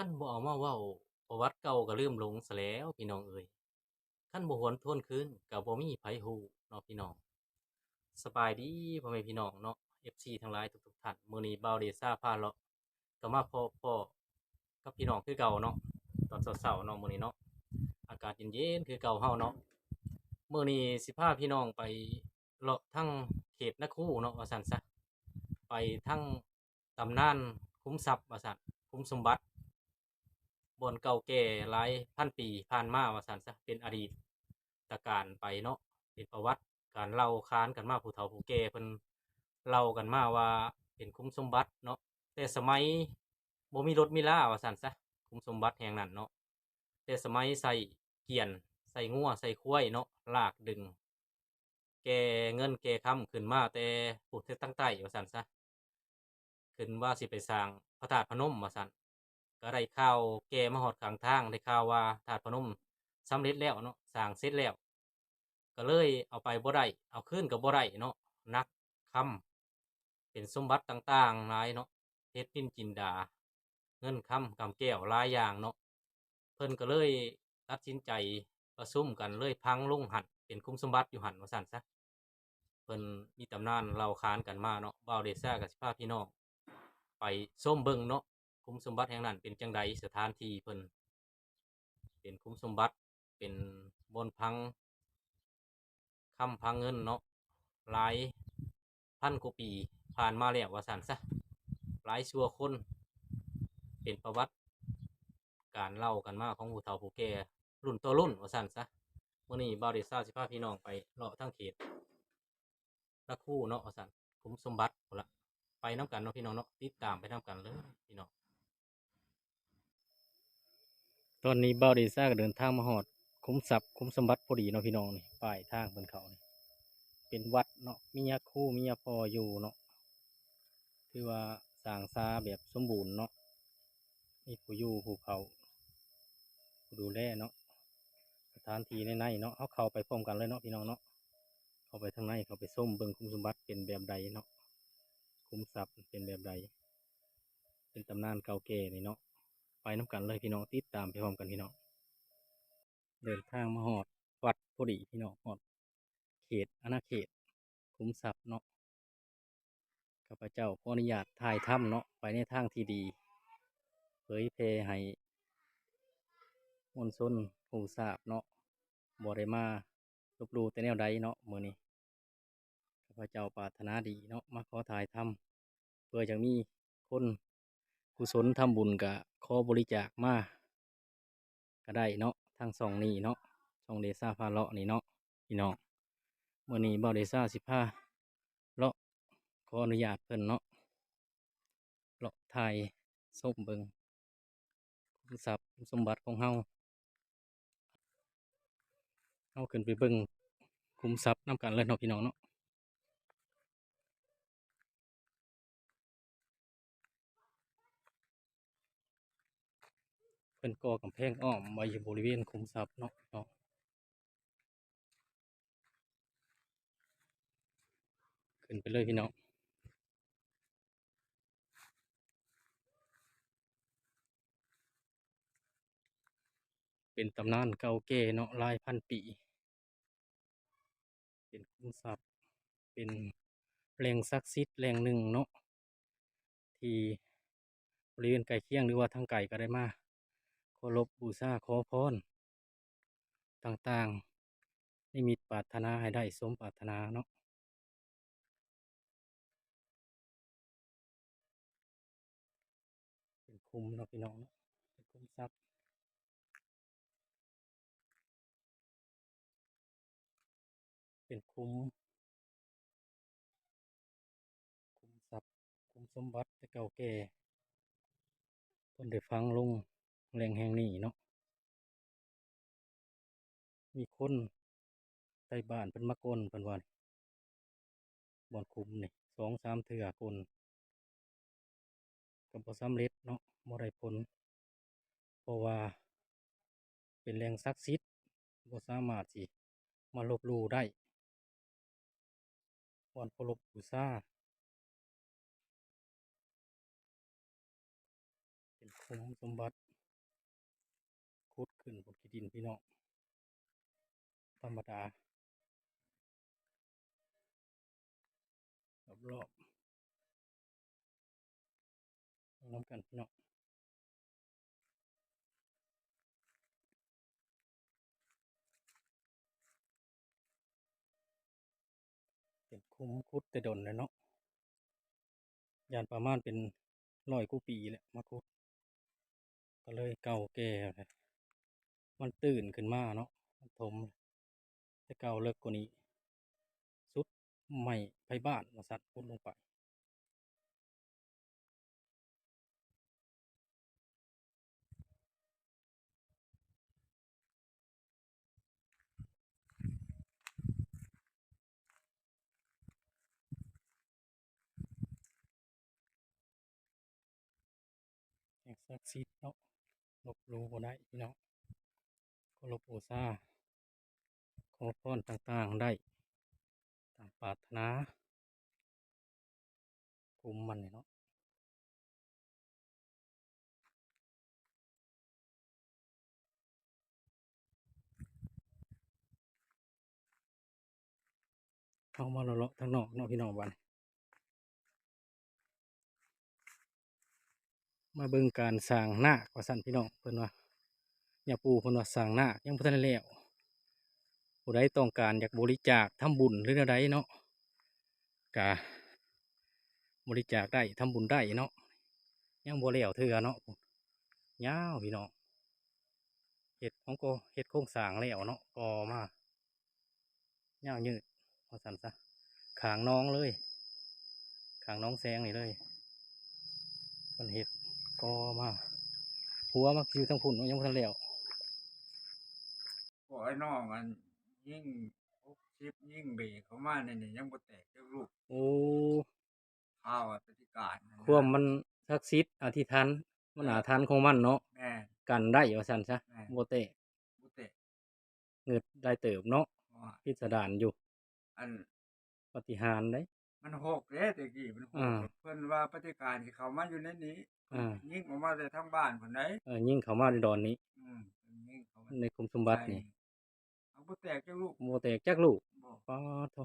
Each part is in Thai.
คันบ่เอามาเว้าประวัติเก่าก็ลืมหลงซะแล้วพี่น้องเอ่ยคันบ่หวนทวนคืนก็บ่มีไผฮู้เนาะพี่น้อง สบายดีพ่อแม่พี่น้องเนาะ FC ทั้งหลายทุกๆท่านมื้อนี้บ่าวเดซ่าพาเลาะก็มาพบพ้อกับพี่น้องคือเก่าเนาะตอนเช้าๆเนาะมื้อนี้เนาะอากาศเย็นๆคือเก่าเฮาเนาะมื้อนี้สิพาพี่น้องไปเลาะทั้งเขตนคูเนาะว่าซั่นซะไปทั้งตำนานคุ้มทรัพย์ว่าซั่นคุ้มสมบัติ บอนเก่าแก่หลายพันปีผ่านมาว่าซั่นซะเป็นอดีตตการไปเนาะเป็นประวัติการเล่าค้านกันมาผู้เฒ่าผู้แก่เพิ่นเล่ากันมาว่าเป็นคุ้มสมบัติเนาะแต่สมัยบ่มีรถมีลาว่าซั่นซะคุ้มสมบัติแห่งนั้นเนาะแต่สมัยใส่เกียนใส่งัวใส่ควยเนาะลากดึง แก่เงินแก่คำขึ้นมาแต่ผู้ที่ตั้งใต้ว่าซั่นซะขึ้นว่าสิไปสร้างพระธาตุพนมว่าซั่น ก็ได้ข่าวแกมาฮอดข้างทางได้ข่าวว่าธาตุพนมสำเร็จแล้วเนาะสร้างเสร็จแล้ว ก็เลยเอาไปบ่ได้เอาขึ้นกับบ่ได้เนาะนักคำเป็นสมบัติต่างๆหลายเนาะเพชรพินจินดา เงินคำกำแก้วหลายอย่างเนาะเพิ่นก็เลยตัดสินใจประชุมกันเลยพังลงหันเป็นคุ้มสมบัติอยู่หันว่าสั่นซะเพิ่นมีตำนานเล่าขานกันมาเนาะบ่าวเดซ่ากับสิพาพี่น้องไปส้มเบิ่งเนาะ คุ้มสมบัติแห่งนั้นเป็นจังใดสถานที่เพิ่นเป็นคุ้มสมบัติเป็นบนพังคำพังเงินเนาะหลายพันกว่าปีผ่านมาแล้วว่าสันซะหลายชั่วคน เป็นประวัติ การเล่ากันมาของผู้เฒ่าผู้แก่รุ่นต่อรุ่นว่าสันซะมื่อนี้บาวเดซ่าสิพาพี่น้องไปเลาะทั้งเขตละคู่เนาะว่าสันคุ้มสมบัติพุ่นละไปน้ำกันเนาะพี่น้องเนาะติดตามไปน้ำกันเลยพี่น้อง ตอนนี้บาวเดซ่าก็เดินทางมาหอด คุ้มทรัพย์คุ้มสมบัติพอดีเนาะพี่น้องนี่ป้ายทางบนเขานี่เป็นวัดเนาะมียาคู่มียาพออยู่เนาะคือว่าสางซาแบบสมบูรณ์เนาะมีผู้อยู่ผู้เขาผู้ดูแลเนาะสถานที่ในในเนาะเขาเข้าไปพร้อมกันเลยเนาะพี่น้องเนาะเข้าไปทางในเข้าไปส้มเบิ่งคุ้มสมบัติเป็นแบบใดเนาะคุ้มทรัพย์เป็นแบบใดเป็นตำนานเก่าแก่นี่เนาะ ไปน้กันเลยพี่น้องติดตามไปพร้อมกันพี่น้องเดินทางมาหอดวัดพอดีพี่น้องหอด เขตอาณาเขตคุ้มทรัพย์เนาะข้าพเจ้าขออนุญาตถ่ายถ้ำเนาะไปในทางที่ดีเผยเพให้มวลชนหูทราบเนาะบ่ได้มาลบลูแต่แนวใดเนาะมือนี้ข้าพเจ้าปรารถนาดีเนาะมาขอถ่ายถ้ำเพื่อจะมีคนกุศลทำบุญกะ ขอบริจาคมาก็ได้เนาะทางสองนี้เนาะสองเดซ่าพาเลาะนี่เนาะพี่น้องเมื่อนี้บ่าวเดซ่าสิพาเลาะขออนุญาตเพิ่นเนาะเลาะถ่ายส้มเบิงคุ้มทรัพย์สมบัติของเฮาเฮาขึ้นไปเบิงคุ้มทรัพย์นํกันเลยเนาะพี่น้องเนาะ เพิ่นก่อกำแพงอ้อมไว้อยู่บริเวณคุ้มทรัพย์เนาะพี่น้องขึ้นไปเลยพี่น้องเป็นตำนานเก่าแก่เนาะลายพันปี เป็นคุ้มทรัพย์เป็นแหล่งศักดิ์สิทธิ์แหล่งหนึ่งเนาะที่บริเวณใกล้เคียงหรือว่าทางไกลก็ได้มา เคารพบูชาขอพรต่างๆให้มีปรารถนาให้ได้สมปรารถนาเนาะเป็นคุ้มเนาะพี่น้องเนาะเป็นคุ้มทรัพย์เป็นคุ้มคุ้มทรัพย์คุ้มสมบัติแต่เก่าแก่เพิ่นได้ฟังลง แหล่งแห่งนี้เนาะมีคนใต้บ้านเพิ่นมากลเพิ่นว่านี่บ่อนคุ้มนี่สองสามเทื่อกลก็บ่สำเร็จเนาะบ่ได้ผลเพราะว่า เป็นแหล่งศักดิ์สิทธิ์บ่สามารถสิมาลบลู่ได้บ่อนเคารพบูชาเป็นคุ้มสมบัติ ขุดขึ้นบนที่ดินพี่น้องธรรมดารอบรอบๆน้ำกันพี่น้องเป็นคุ้มคุดแต่ดนเลยเนาะยานประมาณเป็นร้อยกูปีแหละมาคุด ก็เลยเก่าแก่เลย มันตื่นขึ้นมาเนาะมันถมแต่เก่าเลิกกว่านี้ สุดใหม่ไปบ้านมาสัตว์พุดลงไปแห่งศักดิ์สิทธิ์เนาะลบหลูบ่ได้พี่น้อง ก็ลบโอซาขอพรต่างๆได้ตามปรารถนาคุมมันเนาะเข้ามาเลาะๆทางนอกเนาะพี่น้องบ้านมาเบิ่งการสร้างหน้าคว่าสั่นพี่น้องเพิ่นว่า อย่าปูพนวสร้างหน้ายังบ่ทันได้แล้วผู้ใดต้องการอยากบริจาคทำบุญหรือแนวใดเนาะกะบริจาคได้ทำบุญได้เนาะยังบ่แล้วเทื่อเนาะยาวพี่น้องเฮ็ดของก็เฮ็ดโครงสางแล้วเนาะก็มายาวยืดว่าสั่นซะขางน้องเลยขางน้องแซงนี่เลยเพิ่นเฮ็ดก็มาหัวมักอยู่ทั้งพุ่นยังบ่ทันแล้วพว ไอ้น้องอันยิ่งพกชิปยิ่งเบรกเขามาเนี่ยนี่ยังบ่แตกจักลูกโอ้ข้าวอะปฏิการนั่นนะความมันศักดิ์สิทธิ์อธิษฐานมันอาถรรพ์ของมันเนาะแม่กันได้ว่าซั่นซะแม่บ่เตะบ่แตกเงิดได้เติบเนาะว่าพิสดารอยู่ อันปฏิหารย์ได้มันหกเด้ตะกี้มันหกอ่าเพิ่นว่าปฏิการที่เขามาอยู่ในนี้อ่ายิ่งออกมาแต่ทั้งบ้านคนใดเออยิ่งเข้ามาในดอนนี้อืมเพิ่นยิ่งเขามาในคุมสมบัตินี่เอา บ่แตกจักลูกบ่แตกจักลูกบ่ป้าโท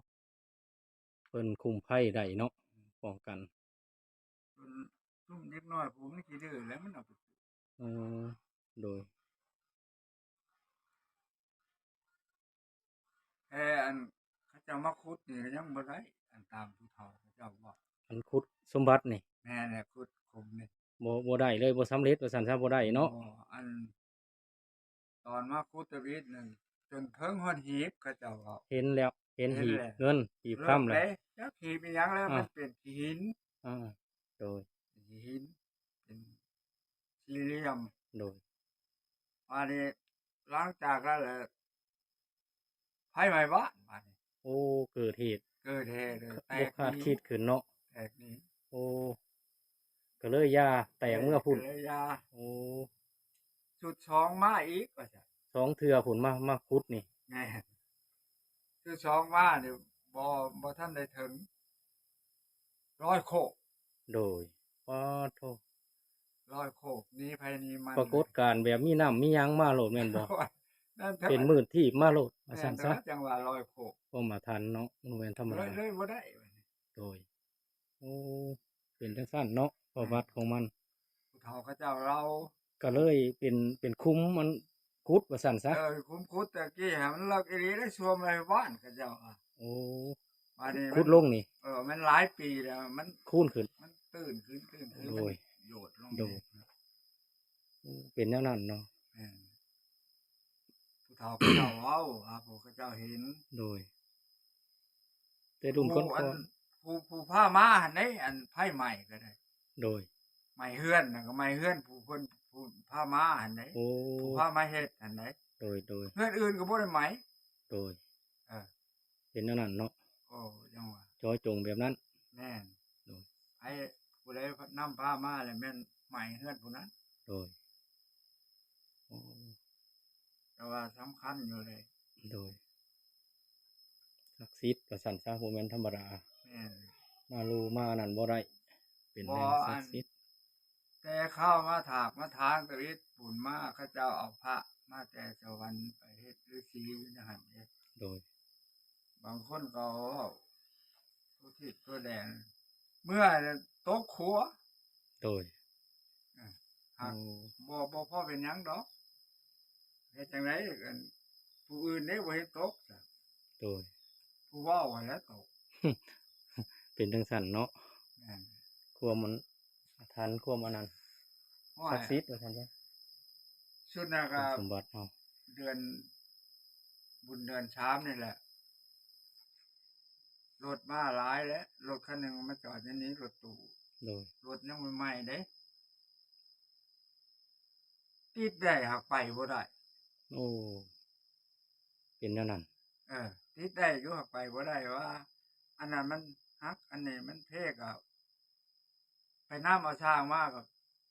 เพิ่นคุมไพ่ได้เนาะป้องกันเพิ่นซุ่มเล็กน้อยผมนี่ขี้ดื้อแล้วมันเอาไปเออโดยแค่อันเขาเจ้ามาขุดนี่ก็ยังบ่ได้อันตามผู้เฒ่าเขาเจ้าบอกอันขุดสมบัตินี่แม่เนี่ยขุดคมนี่บ่บ่ได้เลยบ่สำเร็จว่าซั่นซะบ่ได้เนาะอ๋ออัน ตอนมาคุตวิทย์หนึ่ง จนเพิ่งฮอดหีบเขาเจ้าก็เห็นแล้ว เห็นเห็นหีบแล้ว เงินหีบค่ำแล้วจักหีบเป็นหยังแล้วอ่ามัมันเป็นหินอ่าโดย หินเป็นสี่เหลี่ยมโดย มานี้หลังจากนั้นแหละไฟไหม้บ้านมานี้โอ้ เกิดเหตุเกิดเหตุเลยแตบ่กคาดหนีคิดขึ้นเนาะ แตกนี้โอ้ ก็เลยยาแตกเมื่อพุ่น เลยยาโอ้ จุดสองมาอีกว่าจ้ะ สองเทือผุนมามาคุดนี่แม่นจุดสองมาเนี่ยบ่บ่ท่านได้ถึง ร้อยโคกโดยป้าโทร้อยโคกนี้ภายในมันปรากฏการณ์แบบมีน้ำมีหยังมาโหลดแม่นบ่ นั่นเป็นมืดที่มาโหลดมาแม่สั่นนซะแต่ว่าจังหวะร้อยโคกบ่มาทันเนาะบ่แม่นธรรมเลดายเลยบ่ได้โดยโอ้เป็นจังซั่นเนาะประวัติของมันผู้เฒ่าเขาเจ้าเราก็เลยเป็นเป็นคุ้มมัน คุดว่าสั่นซะเออคุ้มคุดตะกี้หามันเลิกอีหลีได้ชัวมาบ้านเขาเจ้าอะโอ้มานี่คุดลงนี่เออมันหลายปีแล้วมันคูนขึ้นมันตื่นขึ้นตื่นขึ้นโดยมันโยดลงโดยโอ้เป็นแนวนั้นเนาะแม่นผู้เฒ่าเขาเจ้าเว้าอะผู้เขาเจ้าเห็นโดย แต่รุ่นคนผู้ก่อัอน ผู้ผู้ผ้ามาหันได้อันไพ่ใหม่ก็ได้ โดย ไม้เฮือนน่ะก็ไม้เฮือนผู้เพิ่น ผู้ผ้ามาหันได้โอ้ผู้ผ้ามาเฮ็ดหันได้โดยโดยเฮือนอื่นก็บ่ได้ไหม โดยเออ เป็นแนวนั้นเนาะโอ้ยังว่าจอยจงแบบนั้นแน่นโดย ไอ้ผู้ใดนำผ้ามาแล้วแม่นไหมเฮือนผู้นั้น โดยโอ้แต่ว่าสำคัญอยู่เลยโดยศักดิ์สิทธิ์กับสันซะโมเมนธรรมดาแม่น มาลูมานั่นบ่ได้เป็นแนวศักดิ์สิทธิ์แต่เข้ามาถากมาทางตะวิดปุ่นมาเข้าเจ้าเอาพระมาแต่สวรรค์ไปเฮ็ดฤาษีอยู่ในหันเด้โดย บางคนก็เอาผู้ที่ตัวแดงเมื่อตกขัว โดยหากโอ้บ่บ่พอเป็นหยังดอกเฮ็ดจังไดกันผู้อื่นได้บ่เฮ็ดตกจ้ะโดยผู้เว้าไว้แล้วตก เป็นจังซั่นเนาะแม่นความมันทันความอันนั้นห้อ ศัยกดิ์สิทธิ์ว่าซั่นจ้ะชุดน่ะเป็ก็นสมบัติเฮาเดือน บุญเดือนชามนี่แหละรถมาหลายแล้วรถคันหนึงมาจอดอยู่นี้รถตู้โดยรถยังใหม่ๆเด้ติดได้หักไปบ่ได้โอ้เป็นแนวนั้นเออติดได้อยู่หักไปบ่ได้ว่า อันนั้นมันฮัก อันนี้มันเทกอะไปน้ำเอาช้างมากก็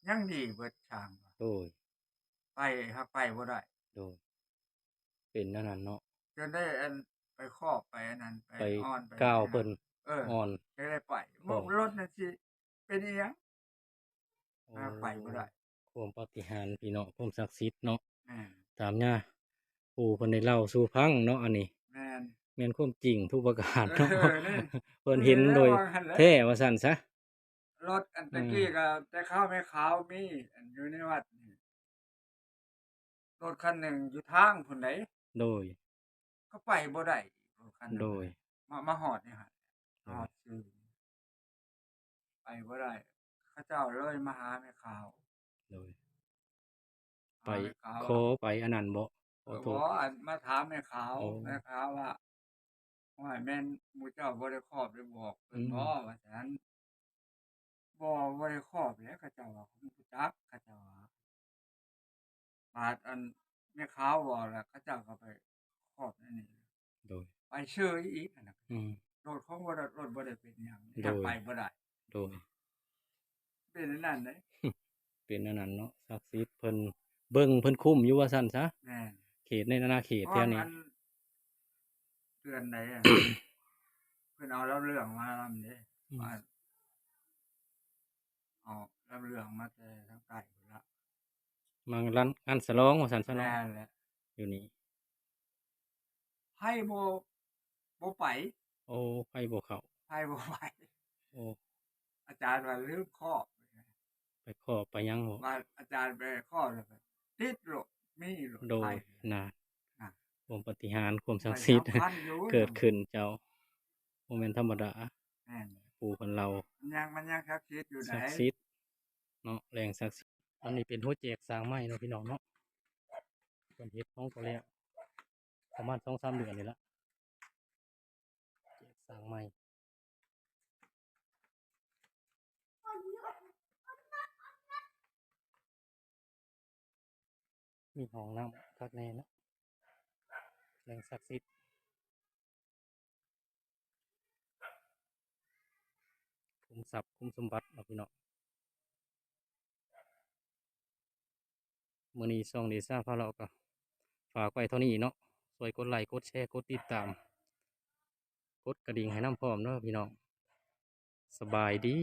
ยังดีเบิดช้างโดยไปหักไปบ่ได้ โดย เป็นแนวนั้นเนาะจนได้อันไปครอบไปอันนั้นไปไปอ้อนไปก้าวเพิ่นเอออ่อน จะได้ไปบ่รถนั่นสิเป็นอีหยังโอ้หักไปบ่ได้ความปาฏิหาริย์พี่เนาะความศักดิ์สิทธิ์เนาะแม่นตามเนี่ยปู่เพิ่นได้เล่าสู่ฟังเนาะอันนี้แม่น แม่นความจริงทุกประการเนาะเออนี่ เพิ่นเห็นโดยว่าหั่นแหละแท้ว่าซั่นซะ รถอันตะกี้ก็แต่ข้าวไม่ขาวมีอันอยู่ในวัดนี่รถคันหนึ่งอยู่ทางพุ่นไหนโดย ก็ไปบ่ได้รถคันนั้นโดย มามาหอดนี่ฮะโดยหอดซื้อไปบ่ได้เขาเจ้าเลยมาหาแม่ขาวโดย ไปหาแม่ขาวขอไปอันนั้นบ่ขเอออโทบ่ษอันมาถามแม่ขาวโอ้แม่ขาวว่าว่าแม่นหมู่เจ้าบ่ได้ครอบได้บอกเพิ่นอืม บ่ว่าซั่น บ่บ่ได้ครอบแล้วเขาเจ้าว่าเขาบ่รู้จักเขาเจ้าว่าบาดอันแม่ขาวบอกแล้วเขาเจ้าก็ไปครอบนั่นนี่โดย ไปเชื่ออีกอันนั้นอืม รถของบ่ได้รถบ่ได้เป็นหยังโดยอยากไปบ่ได้โดย เป็นอันนั่นเด้เป็นอันนั้นเนาะศักดิ์สิทธิ์เพิ่นเบิ่งเพิ่นคุ้มอยู่ว่าซั่นซะแม่น เขตในนานาเขตแถวนี้อัเดือนไหนอะ เพิ่นเอาเล่าเรื่องมาลำเด้อืมว่า เอาเล่าเรื่องมาแต่ทางใต้พุ่นละมังรันงานสลองว่าซั่นซะแม่เนาะนแหละอยู่นี่ให้บ่บ่ไปโอ้ไปบ่เข้าให้บ่ไปโอ้อาจารย์ว่าลืมข้อไปขอไปยังบ่ว่าอาจารย์ไปข้อแล้วก็ติดโรคมีโรคโดไทยยน่ะน่ะ ความปาฏิหาริย์ความศักดิ์สิทธิ์ ไปสำคัญอยู่เกิดขึ้นเจ้าบ่แม่นธรรมดาแม่น ปู่เพิ่นเรามันยังมันยังศักดิ์สิทธิ์อยู่ไหนศักดิ์สิทธิ์เนาะแรงศักดิ์สิทธิ์อันนี้เป็นหัวแจกสร้างไม้เนาะพี่น้องเนาะเพิ่นเฮ็ดของตัวแล้วประมาณ2-3เดือนนี่ละแจกสร้างไม้มีห้องน้ำคักแน่เนาะแรงศักดิ์สิทธิ์ คุมทรัพย์คุมสมบัติเนาะพี่น้องมื่อนี้ช่องเดซ่าพาเราก็ฝากไว้เท่านี้เนาะสวยกดไลค์กดแชร์กดติดตาม กดกระดิ่งให้น้ำพร้อมเนาะพี่น้องสบายดี